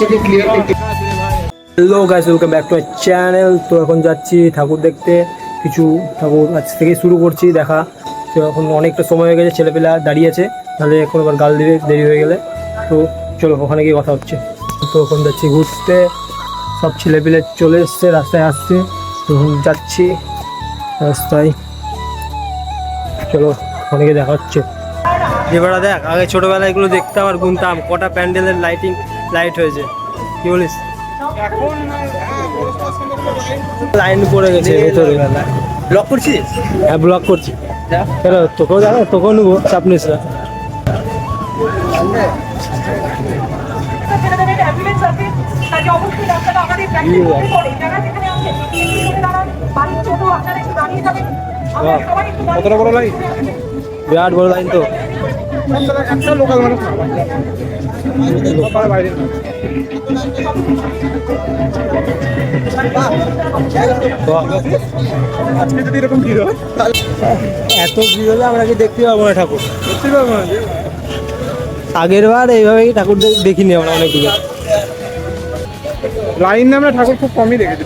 Hello guys welcome back to my channel তো এখন যাচ্ছি ঠাকুর দেখতে। কিছু ঠাকুর আজ থেকে শুরু করছি দেখা। তো এখন অনেকটা সময় হয়ে গেছে ছেলেপেলে দাঁড়িয়ে আছে। তাহলে এখন আবার গাল দিবে দেরি হয়ে গেলে। তো চলো ওখানে গিয়ে কথা হচ্ছে। তো এখন যাচ্ছি ঘুরতে। সব ছেলেপেলে চলে এসছে রাস্তায় আসছে। তো এখন যাচ্ছি রাস্তায়। চলো ওখানে গিয়ে দেখা হচ্ছে। এবারে দেখ আগে ছোটোবেলায় এগুলো দেখতাম আর গুনতাম। কটা প্যান্ডেলের লাইটিং লাইট হয়েছে। কি বলিস? লাইন পড়ে গেছে ভেতরে। ব্লক করছিস? হ্যাঁ ব্লক করছি। কেন তোকেও জানো তোকেও নেব চাপ নিস না। কতটা বড় লাইন বিরাট বড় লাইন তো। একটা লোকাল মানুষ। আজকে যদি এরকম ভিড় হয় এত ভিড় হলে আমরা কি দেখতে পাবো না ঠাকুর? দেখতে পাবো না আগের বার এইভাবেই ঠাকুর দেখিনি আমরা অনেকগুলো। লাইন আমরা ঠাকুর খুব কমই দেখেছি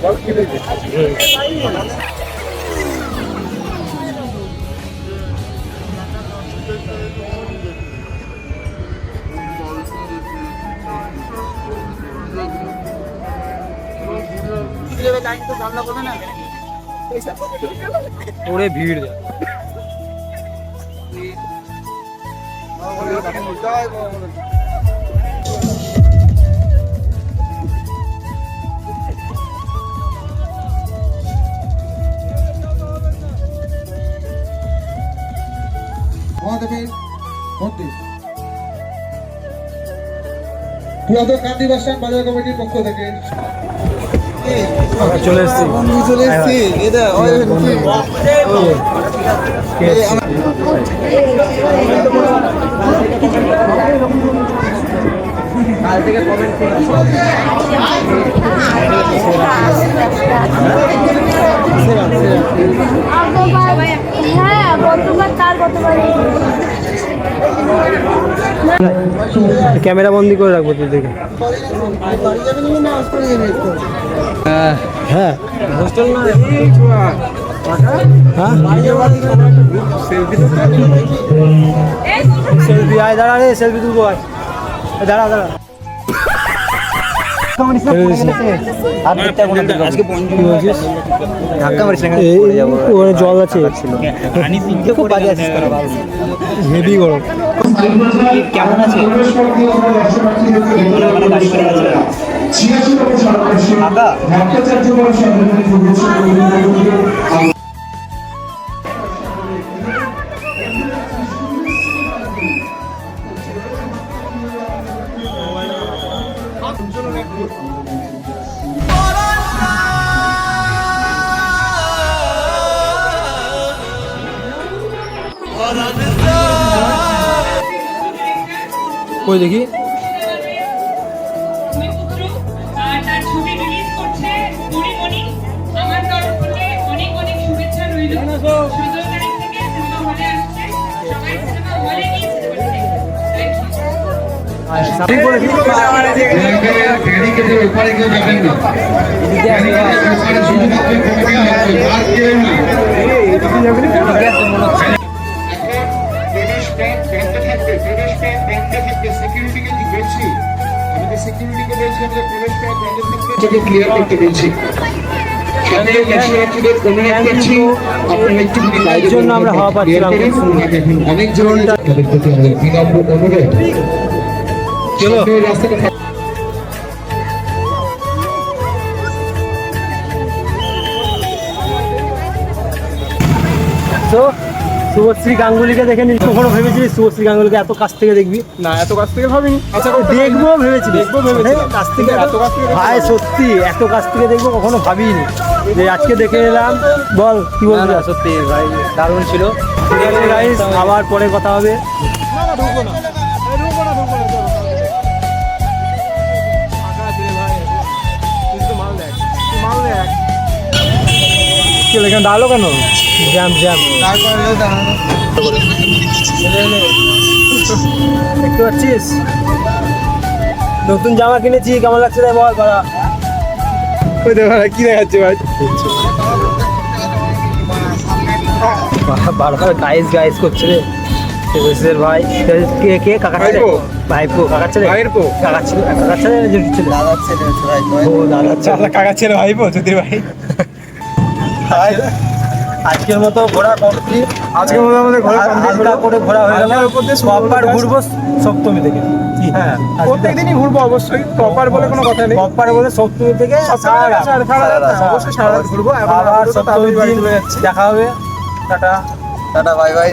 কি দেখেছি ওরে ভিড় দেখ। মহাদেবের মন্দির পুরাতন গান্ধী বাসান বাজার কমিটির পক্ষ থেকে চলে এসেছি। চলে এসছি। এটা কে? এসছে? আগেবার হ্যাঁ গতবার তার গতবার ক্যামেরা বন্দি করে রাখব তুই দেখে হ্যাঁ। হ্যাঁ। সেলফি আয় দাঁড়া রে সেলফি তুলবো আয়। দাঁড়া দাঁড়া। ওখানে জল আছে। খুব বাজে হেভি গরম। কেমন আছে? ফাঁকা ব্যারিকেডের ওপারে শুধুমাত্র প্রবেশ পথ বন্ধ থাকবে সিকিউরিটিকে কি বলছি আমাদের সিকিউরিটিকে বলছি আমাদের প্রবেশ পথ বন্ধ থাকবে ক্লিয়ার করতে বলছি। অনেক জন তাদের প্রতি আমাদের বিনম্র অনুরোধ। চলো। রাস্তাটা তো শুভশ্রী গাঙ্গুলিকে দেখে নিস কখনো ভেবেছিলি শুভশ্রী গাঙ্গুলিকে? এত কাছ থেকে দেখবি? না এত কাছ থেকে ভাবিনি। আচ্ছা দেখব ভেবেছি দেখব ভেবেছি কাছ থেকে এত কাছ থেকে ভাই সত্যি এত কাছ থেকে দেখব কখনো ভাবিনি। যে আজকে দেখে এলাম। বল কি বলবি? সত্যি ভাই দারুণ ছিল। ঠিক আছে গাইস আবার পরে কথা হবে। কি হলো, এখানে দাঁড়াল কেন? জ্যাম জ্যাম দেখতে পাচ্ছিস? নতুন জামা কিনেছি কেমন লাগছে রে বল বাড়া। ওই দেখো কি দেখাচ্ছে ভাই? বারবার গাইস গাইস করছে রে। দেবেশের ভাই কে কে? কাকা ছেলে? ভাইপো। ভাইপো কাকা ছেলে? ভাইয়েরপো। কাকা ছেলে কাকা ছেলে ছেলে। ছেলে ও দাদার ছেলে। কাকা ছেলে ভাই চুদির ভাই। আজকের মতো ঘোরা কমপ্লিট আজকের মতো আমাদের ঘোরা হালকা করে ঘোরা হয়ে গেল। প্রপার ঘুরবো সপ্তমী থেকে। হ্যাঁ প্রত্যেকদিনই ঘুরবো অবশ্যই। প্রপার বলে কোনো কথা নেই। প্রপার বলে সপ্তমী থেকে অবশ্যই সারা ঘুরবো। আবার যাচ্ছি। দেখা হবে। টাটা। Tata bye bye